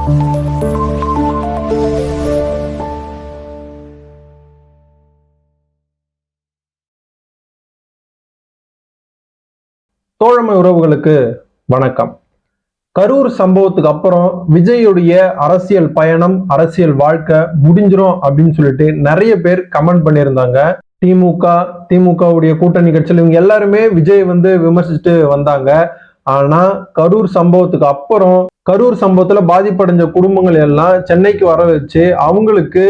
தோழமை உறவுகளுக்கு வணக்கம். கரூர் சம்பவத்துக்கு அப்புறம் விஜயுடைய அரசியல் பயணம் அரசியல் வாழ்க்கை முடிஞ்சிரும் அப்படின்னு சொல்லிட்டு நிறைய பேர் கமெண்ட் பண்ணியிருந்தாங்க. திமுக திமுகவுடைய கூட்டணி கட்சியில் இவங்க எல்லாருமே விஜய் வந்து விமர்சிச்சுட்டு வந்தாங்க. ஆனா கரூர் சம்பவத்துக்கு அப்புறம் கரூர் சம்பவத்துல பாதிப்படைஞ்ச குடும்பங்கள் எல்லாம் சென்னைக்கு வர வச்சு அவங்களுக்கு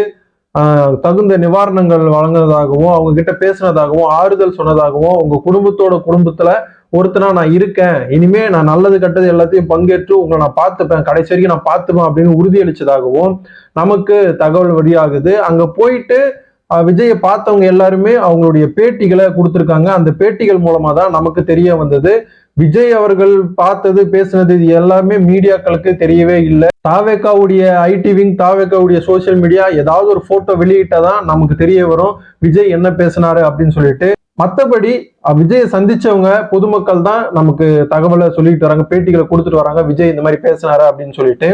தகுந்த நிவாரணங்கள் வழங்கினதாகவும் அவங்க கிட்ட பேசினதாகவும் ஆறுதல் சொன்னதாகவும் உங்க குடும்பத்தோட குடும்பத்துல ஒருத்தனா நான் இருக்கேன் இனிமே நான் நல்லது கெட்டது எல்லாத்தையும் பங்கேற்று உங்களை நான் பார்த்துப்பேன் கடைசி வரைக்கும் நான் பார்த்துப்பேன் அப்படின்னு உறுதியளிச்சதாகவும் நமக்கு தகவல் வெளியாகுது. அங்க போயிட்டு விஜயை பார்த்தவங்க எல்லாருமே அவங்களுடைய பேட்டிகளை கொடுத்துருக்காங்க. அந்த பேட்டிகள் மூலமா தான் நமக்கு தெரிய வந்தது. விஜய் அவர்கள் பார்த்தது பேசினது இது எல்லாமே மீடியாக்களுக்கு தெரியவே இல்லை. தாவேக்காவுடைய ஐடி விங் தாவேக்காவுடைய சோஷியல் மீடியா ஏதாவது ஒரு போட்டோ வெளியிட்டாதான் நமக்கு தெரிய வரும். விஜய் என்ன பேசினாரு அப்படின்னு சொல்லிட்டு. மற்றபடி விஜயை சந்திச்சவங்க பொதுமக்கள் தான் நமக்கு தகவலை சொல்லிட்டு வராங்க பேட்டிகளை கொடுத்துட்டு வராங்க. விஜய் இந்த மாதிரி பேசினாரு அப்படின்னு சொல்லிட்டு.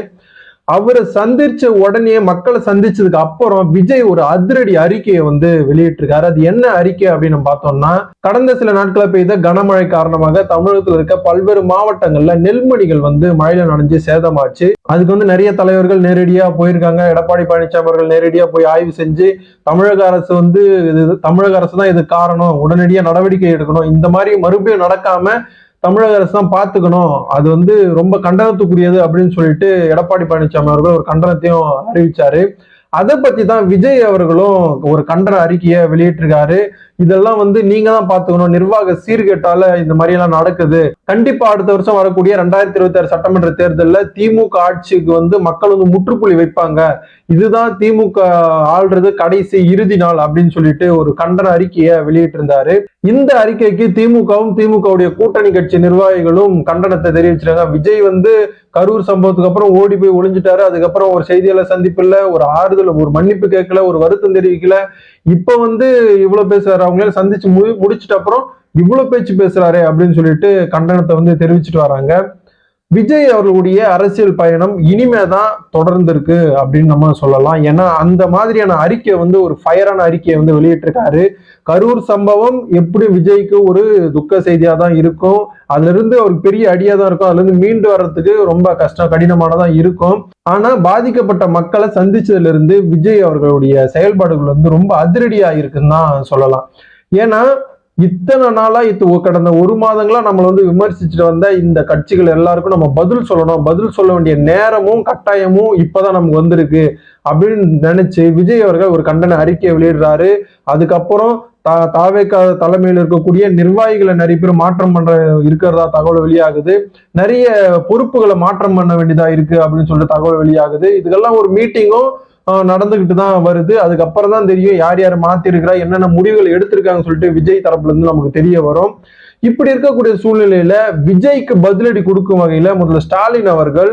அவரை சந்திச்ச உடனே மக்களை சந்திச்சதுக்கு அப்புறம் விஜய் ஒரு அதிரடி அறிக்கையை வந்து வெளியிட்டிருக்காரு. அது என்ன அறிக்கை அப்படின்னு பார்த்தோம்னா கடந்த சில நாட்களை பெய்த கனமழை காரணமாக தமிழகத்தில் இருக்க பல்வேறு மாவட்டங்கள்ல நெல்மணிகள் வந்து மழையில நனைஞ்சு சேதமாச்சு. அதுக்கு வந்து நிறைய தலைவர்கள் நேரடியா போயிருக்காங்க. எடப்பாடி பழனிசாமி அவர்கள் நேரடியா போய் ஆய்வு செஞ்சு தமிழக அரசு வந்து இது தமிழக அரசு தான் இது காரணம். உடனடியாக நடவடிக்கை எடுக்கணும். இந்த மாதிரி மறுபடியும் நடக்காம தமிழக அரசு தான் பார்த்துக்கணும். அது வந்து ரொம்ப கண்டனத்துக்குரியது அப்படின்னு சொல்லிட்டு எடப்பாடி பழனிசாமி அவர்கள் ஒரு கண்டனத்தையும் அறிவிச்சாரு. அதை பத்தி தான் விஜய் அவர்களும் ஒரு கண்டன அறிக்கையை வெளியிட்டிருக்காரு. இதெல்லாம் வந்து நீங்க தான் பாத்துக்கணும் நிர்வாக சீர்கேட்டால இந்த மாதிரி எல்லாம் நடக்குது. கண்டிப்பா அடுத்த வருஷம் வரக்கூடிய ரெண்டாயிரத்தி இருபத்தி ஆறு சட்டமன்ற தேர்தலில் திமுக ஆட்சிக்கு வந்து மக்கள் வந்து முற்றுப்புள்ளி வைப்பாங்க. இதுதான் திமுக ஆள்றது கடைசி இறுதி நாள் அப்படின்னு சொல்லிட்டு ஒரு கண்டன அறிக்கையை வெளியிட்டிருந்தாரு. இந்த அறிக்கைக்கு திமுகவும் திமுகவுடைய கூட்டணி கட்சி நிர்வாகிகளும் கண்டனத்தை தெரிவிச்சிருக்காங்க. விஜய் வந்து கரூர் சம்பவத்துக்கு அப்புறம் ஓடி போய் ஒளிஞ்சிட்டாரு. அதுக்கப்புறம் ஒரு செய்தியாளர் சந்திப்பில்ல ஒரு ஆறுதல் ஒரு மன்னிப்பு கேட்கல ஒரு வருத்தம் தெரிவிக்கல. இப்ப வந்து இவ்வளவு பேசுறாரு. அவங்கள சந்திச்சு முடி முடிச்சிட்ட அப்புறம் இவ்வளவு பேச்சு பேசுறாரு அப்படின்னு சொல்லிட்டு கண்டனத்தை வந்து தெரிவிச்சிட்டு வராங்க. விஜய் அவர்களுடைய அரசியல் பயணம் இனிமே தான் தொடர்ந்து இருக்கு அப்படின்னு நம்ம சொல்லலாம். ஏன்னா அந்த மாதிரியான அறிக்கை வந்து ஒரு ஃபயரான அறிக்கையை வந்து வெளியிட்டிருக்காரு. கரூர் சம்பவம் எப்படி விஜய்க்கு ஒரு துக்க செய்தியா தான் இருக்கும். அதுல இருந்து ஒரு பெரிய அடியா தான் இருக்கும். அதுல இருந்து மீண்டு வர்றதுக்கு ரொம்ப கஷ்டம் கடினமானதான் இருக்கும். ஆனா பாதிக்கப்பட்ட மக்களை சந்திச்சதுல இருந்து விஜய் அவர்களுடைய செயல்பாடுகள் வந்து ரொம்ப அதிரடியா இருக்குன்னு தான் சொல்லலாம். ஏன்னா இத்தனை நாளா இது கடந்த ஒரு மாதங்களா நம்மளை வந்து விமர்சிச்சுட்டு வந்த இந்த கட்சிகள் எல்லாருக்கும் நம்ம பதில் சொல்லணும். பதில் சொல்ல வேண்டிய நேரமும் கட்டாயமும் இப்பதான் நமக்கு வந்திருக்கு. அப்படின்னு நினைச்சு விஜய் அவர்கள் ஒரு கண்டன அறிக்கையை வெளியிடுறாரு. அதுக்கப்புறம் தா தாவேக்கா தலைமையில் இருக்கக்கூடிய நிர்வாகிகளை நிறைய பேர் மாற்றம் பண்ற இருக்கிறதா தகவல் வெளியாகுது. நிறைய பொறுப்புகளை மாற்றம் பண்ண வேண்டியதா இருக்கு அப்படின்னு சொல்லிட்டு தகவல் வெளியாகுது. இதுக்கெல்லாம் ஒரு மீட்டிங்கும் நடந்துகிட்டு தான் வருது. அதுக்கப்புறம் தான் தெரியும் யார் யார் மாத்திருக்கிறா என்னென்ன முடிவுகள் எடுத்திருக்காங்கன்னு சொல்லிட்டு விஜய் தரப்புல இருந்து நமக்கு தெரிய வரும். இப்படி இருக்கக்கூடிய சூழ்நிலையில விஜய்க்கு பதிலடி கொடுக்கும் வகையில முதல்ல ஸ்டாலின் அவர்கள்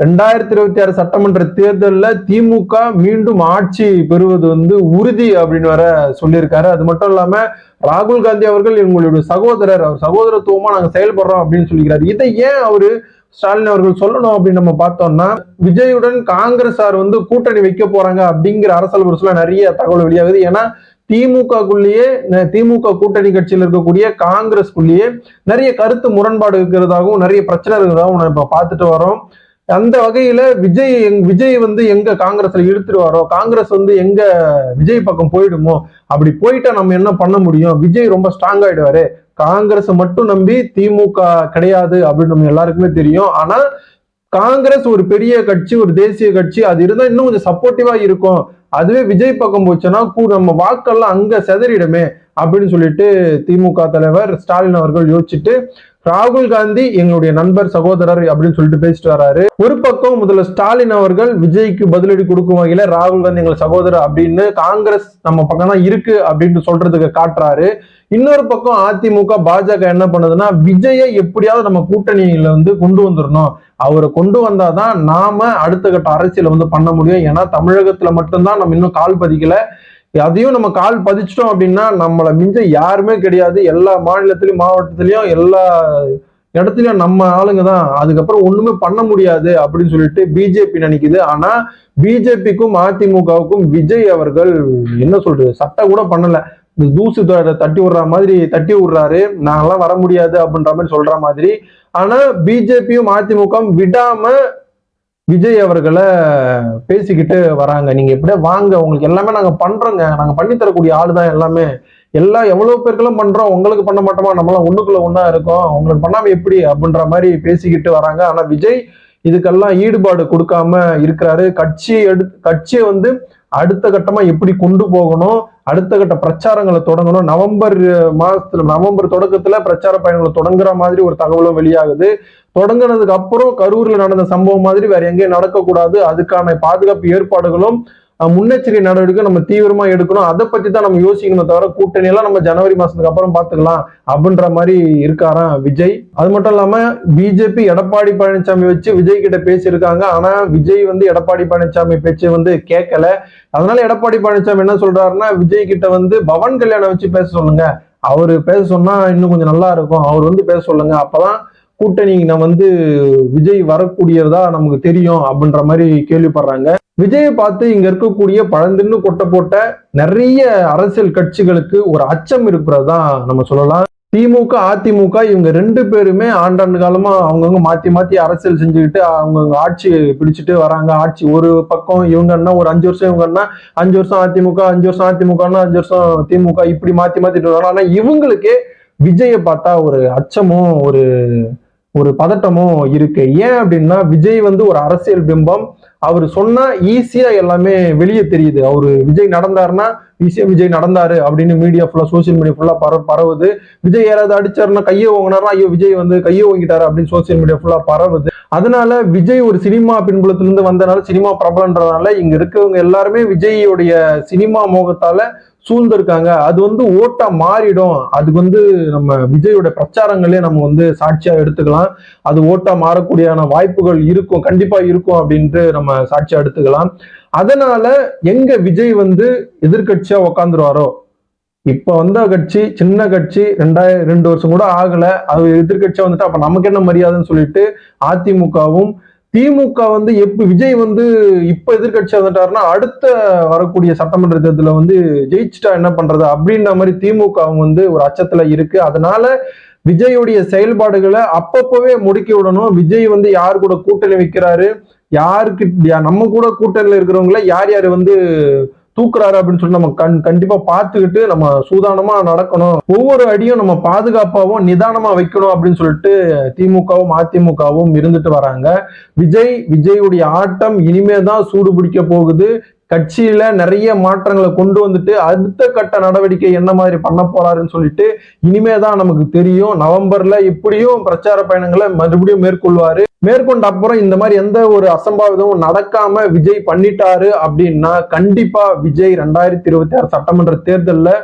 ரெண்டாயிரத்தி இருபத்தி ஆறு சட்டமன்ற தேர்தலில் திமுக மீண்டும் ஆட்சி பெறுவது வந்து உறுதி அப்படின்னு வர சொல்லியிருக்காரு. அது மட்டும் இல்லாம ராகுல் காந்தி அவர்கள் எங்களுடைய சகோதரர் அவர் சகோதரத்துவமா நாங்க செயல்படுறோம் அப்படின்னு சொல்லிக்கிறாரு இதை ஏன் அவரு ஸ்டாலின் அவர்கள் சொல்லணும் அப்படின்னு நம்ம பார்த்தோம்னா விஜயுடன் காங்கிரஸார் வந்து கூட்டணி வைக்க போறாங்க அப்படிங்கிற அரசியல் புரட்சில நிறைய தகவல் வெளியாகுது. ஏன்னா திமுகக்குள்ளேயே திமுக கூட்டணி கட்சியில் இருக்கக்கூடிய காங்கிரஸ்குள்ளேயே நிறைய கருத்து முரண்பாடு இருக்கிறதாகவும் நிறைய பிரச்சனை இருக்கிறதாகவும் நம்ம இப்போ பார்த்துட்டு வரோம் அந்த வகையில விஜய் எங் விஜய் வந்து எங்க காங்கிரஸ்ல இழுத்துருவாரோ காங்கிரஸ் வந்து எங்க விஜய் பக்கம் போயிடுமோ அப்படி போயிட்டா நம்ம என்ன பண்ண முடியும்? விஜய் ரொம்ப ஸ்ட்ராங் ஆயிடுவாரு. காங்கிரஸ் மட்டும் நம்பி திமுக கிடையாது அப்படின்னு நம்ம எல்லாருக்குமே தெரியும். ஆனா காங்கிரஸ் ஒரு பெரிய கட்சி ஒரு தேசிய கட்சி அது இருந்தா இன்னும் கொஞ்சம் சப்போர்ட்டிவா இருக்கும். அதுவே விஜய் பக்கம் போச்சுன்னா கூ- நம்ம வாக்கெல்லாம் அங்க செதறிடுமே அப்படின்னு சொல்லிட்டு திமுக தலைவர் ஸ்டாலின் அவர்கள் யோசிச்சுட்டு ராகுல் காந்தி எங்களுடைய நண்பர் சகோதரர் அப்படின்னு சொல்லிட்டு பேசிட்டு வராரு. ஒரு பக்கம் முதல்ல ஸ்டாலின் அவர்கள் விஜய்க்கு பதிலடி கொடுக்கும் வகையில ராகுல் காந்தி எங்கள் சகோதரர் அப்படின்னு காங்கிரஸ் நம்ம பக்கம் தான் இருக்கு அப்படின்னு சொல்றதுக்கு காட்டுறாரு. இன்னொரு பக்கம் அதிமுக பாஜக என்ன பண்ணுதுன்னா விஜயை எப்படியாவது நம்ம கூட்டணியில வந்து கொண்டு வந்துடணும் அவரை கொண்டு வந்தாதான் நாம அடுத்த கட்ட அரசியல வந்து பண்ண முடியும். ஏன்னா தமிழகத்துல மட்டும்தான் நம்ம இன்னும் கால் பதிக்கல. அதையும் நம்ம கால் பதிச்சிட்டோம் அப்படின்னா நம்மளை மிஞ்ச யாருமே கிடையாது. எல்லா மாநிலத்திலையும் மாவட்டத்திலையும் எல்லா இடத்துலயும் நம்ம ஆளுங்க தான். அதுக்கப்புறம் ஒண்ணுமே பண்ண முடியாது அப்படின்னு சொல்லிட்டு பிஜேபி நினைக்குது. ஆனா பிஜேபிக்கும் அதிமுகவுக்கும் விஜய் அவர்கள் என்ன சொல்றது? சட்டை கூட பண்ணல. இந்த தூசு தட்டி விடுற மாதிரி தட்டி விடுறாரு. நாங்கெல்லாம் வர முடியாது அப்படின்ற மாதிரி சொல்ற மாதிரி. ஆனா பிஜேபியும் அதிமுகவும் விடாம விஜய் அவர்களை பேசிக்கிட்டு வராங்க. நீங்க எப்படியே வாங்க உங்களுக்கு எல்லாமே நாங்க பண்றோங்க. நாங்க பண்ணி தரக்கூடிய ஆளு தான் எல்லாமே. எல்லாம் எவ்வளவு பேருக்கெல்லாம் பண்றோம்? உங்களுக்கு பண்ண மாட்டோமா? நம்மளாம் ஒண்ணுக்குள்ள ஒன்றா இருக்கோம். உங்களுக்கு பண்ணாம எப்படி அப்படின்ற மாதிரி பேசிக்கிட்டு வராங்க. ஆனா விஜய் இதுக்கெல்லாம் ஈடுபாடு கொடுக்காம இருக்கிறாரு. கட்சி எடு கட்சியை வந்து அடுத்த கட்டமா எப்படி கொண்டு போகணும்? அடுத்த கட்ட பிரச்சாரங்களை தொடங்கணும். நவம்பர் மாசத்துல நவம்பர் தொடக்கத்துல பிரச்சார பயணங்களை தொடங்குற மாதிரி ஒரு தகவலும் வெளியாகுது. தொடங்குனதுக்கு அப்புறம் கரூர்ல நடந்த சம்பவம் மாதிரி வேற எங்கேயும் நடக்கக்கூடாது. அதுக்கான பாதுகாப்பு ஏற்பாடுகளும் முன்னெச்சரிக்கை நடவடிக்கை நம்ம தீவிரமா எடுக்கணும். அதை பத்தி தான் நம்ம யோசிக்கணும் தவிர கூட்டணி எல்லாம் நம்ம ஜனவரி மாசத்துக்கு அப்புறம் பாத்துக்கலாம் அப்படின்ற மாதிரி இருக்காராம் விஜய். அது மட்டும் இல்லாம பிஜேபி எடப்பாடி பழனிசாமி வச்சு விஜய் கிட்ட பேசியிருக்காங்க. ஆனா விஜய் வந்து எடப்பாடி பழனிசாமி பேச்சை வந்து கேட்கல. அதனால எடப்பாடி பழனிசாமி என்ன சொல்றாருன்னா விஜய் கிட்ட வந்து பவன் கல்யாணம் வச்சு பேச சொல்லுங்க. அவரு பேச சொன்னா இன்னும் கொஞ்சம் நல்லா இருக்கும். அவர் வந்து பேச சொல்லுங்க. அப்பதான் கூட்டணி நான் வந்து விஜய் வரக்கூடியதா நமக்கு தெரியும் அப்படின்ற மாதிரி கேள்விப்படுறாங்க. விஜயை பார்த்து இங்க இருக்கக்கூடிய பழந்தின்னு கொட்டை போட்ட நிறைய அரசியல் கட்சிகளுக்கு ஒரு அச்சம் இருக்கிறதா நம்ம சொல்லலாம். திமுக அதிமுக இவங்க ரெண்டு பேருமே ஆண்டாண்டு காலமா அவங்கவுங்க மாத்தி மாத்தி அரசியல் செஞ்சுக்கிட்டு அவங்கவுங்க ஆட்சி பிடிச்சிட்டு வராங்க. ஆட்சி ஒரு பக்கம் இவங்கன்னா ஒரு அஞ்சு வருஷம் இவங்கன்னா அஞ்சு வருஷம் அதிமுக அஞ்சு வருஷம் அதிமுகன்னா அஞ்சு வருஷம் திமுக இப்படி மாத்தி மாத்திட்டு வராங்க. ஆனா இவங்களுக்கே விஜயை பார்த்தா ஒரு அச்சமும் ஒரு ஒரு பதட்டமும் இருக்கு. ஏன் அப்படின்னா விஜய் வந்து ஒரு அரசியல் பிம்பம். அவர் சொன்னா ஈஸியா எல்லாமே வெளியே தெரியுது. அவரு விஜய் நடந்தாருன்னா ஈஸியா விஜய் நடந்தாரு அப்படின்னு மீடியா ஃபுல்லா சோசியல் மீடியா ஃபுல்லா பர பரவுது. விஜய் யாராவது அடிச்சாருன்னா கையை ஓங்கினாருன்னா ஐயோ விஜய் வந்து கையை ஓங்கிட்டாரு அப்படின்னு சோசியல் மீடியா ஃபுல்லா பரவுது. அதனால விஜய் ஒரு சினிமா பின்புலத்திலிருந்து வந்தனால சினிமா பிரபலன்றதுனால இங்க இருக்கவங்க எல்லாருமே விஜய்யுடைய சினிமா மோகத்தால சூழ்ந்திருக்காங்க. அது வந்து ஓட்டா மாறிடும். அதுக்கு வந்து நம்ம விஜயோட பிரச்சாரங்களே நம்ம வந்து சாட்சியா எடுத்துக்கலாம். அது ஓட்டா மாறக்கூடியான வாய்ப்புகள் இருக்கும். கண்டிப்பா இருக்கும் அப்படின்ட்டு நம்ம சாட்சியா எடுத்துக்கலாம். அதனால எங்க விஜய் வந்து எதிர்கட்சியா உக்காந்துருவாரோ? இப்ப வந்த கட்சி சின்ன கட்சி ரெண்டாயிரம் ரெண்டு வருஷம் கூட ஆகல. அது எதிர்கட்சியா வந்துட்டு அப்ப நமக்கு என்ன மரியாதைன்னு சொல்லிட்டு அதிமுகவும் திமுக வந்து எப்ப விஜய் வந்து இப்ப எதிர்கட்சியா வந்துட்டாருன்னா அடுத்த வரக்கூடிய சட்டமன்ற தேர்தலில் வந்து ஜெயிச்சுட்டா என்ன பண்றது? அப்படின்ற மாதிரி திமுகவும் வந்து ஒரு அச்சத்துல இருக்கு. அதனால விஜயுடைய செயல்பாடுகளை அப்பப்பவே முடுக்கி விடணும். விஜய் வந்து யார் கூட கூட்டணி வைக்கிறாரு? யாருக்கு நம்ம கூட கூட்டணியில் இருக்கிறவங்கள யார் யார் வந்து தூக்குறாரு அப்படின்னு சொல்லி நம்ம கண் கண்டிப்பா பார்த்துக்கிட்டு நம்ம சூதானமா நடக்கணும். ஒவ்வொரு அடியும் நம்ம பாதுகாப்பாவும் நிதானமா வைக்கணும் அப்படின்னு சொல்லிட்டு திமுகவும் அதிமுகவும் இருந்துட்டு வராங்க. விஜய் விஜயுடைய ஆட்டம் இனிமே தான் சூடு பிடிக்க போகுது. கட்சியில நிறைய மாற்றங்களை கொண்டு வந்துட்டு அடுத்த கட்ட நடவடிக்கை என்ன மாதிரி பண்ண போறாருன்னு சொல்லிட்டு இனிமே தான் நமக்கு தெரியும். நவம்பர்ல இப்படியும் பிரச்சார பயணங்களை மறுபடியும் மேற்கொள்வாரு. மேற்கொண்ட அப்புறம் இந்த மாதிரி எந்த ஒரு அசம்பாவிதமும் நடக்காம விஜய் பண்ணிட்டாரு அப்படின்னா கண்டிப்பா விஜய் ரெண்டாயிரத்தி இருபத்தி ஆறு சட்டமன்ற தேர்தலில்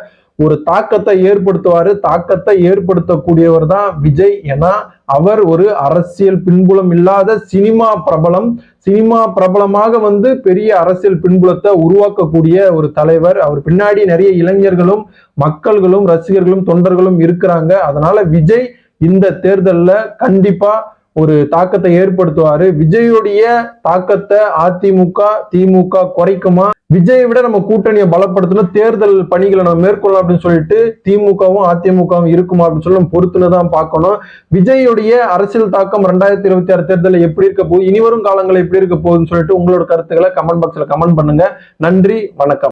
ஒரு தாக்கத்தை ஏற்படுத்துவாரு தாக்கத்தை ஏற்படுத்தக்கூடியவர் தான் விஜய் ஏன்னா அவர் ஒரு அரசியல் பின்புலம் இல்லாத சினிமா பிரபலம். சினிமா பிரபலமாக வந்து பெரிய அரசியல் பின்புலத்தை உருவாக்கக்கூடிய ஒரு தலைவர். அவர் பின்னாடி நிறைய இளைஞர்களும் மக்கள்களும் ரசிகர்களும் தொண்டர்களும் இருக்கிறாங்க. அதனால விஜய் இந்த தேர்தலில் கண்டிப்பாக ஒரு தாக்கத்தை ஏற்படுத்துவாரு. விஜயுடைய தாக்கத்தை அதிமுக திமுக குறைக்குமா? விஜயை விட நம்ம கூட்டணியை பலப்படுத்தணும். தேர்தல் பணிகளை நம்ம மேற்கொள்ளலாம் அப்படின்னு சொல்லிட்டு திமுகவும் அதிமுகவும் இருக்குமா அப்படின்னு சொல்லி நம்ம பொறுத்துன்னு தான் பார்க்கணும். விஜயுடைய அரசியல் தாக்கம் ரெண்டாயிரத்தி இருபத்தி ஆறு தேர்தலில் எப்படி இருக்க போகுது? இனிவரும் காலங்களில் எப்படி இருக்க போகுதுன்னு சொல்லிட்டு உங்களோட கருத்துக்களை கமெண்ட் பாக்ஸில் கமெண்ட் பண்ணுங்க. நன்றி வணக்கம்.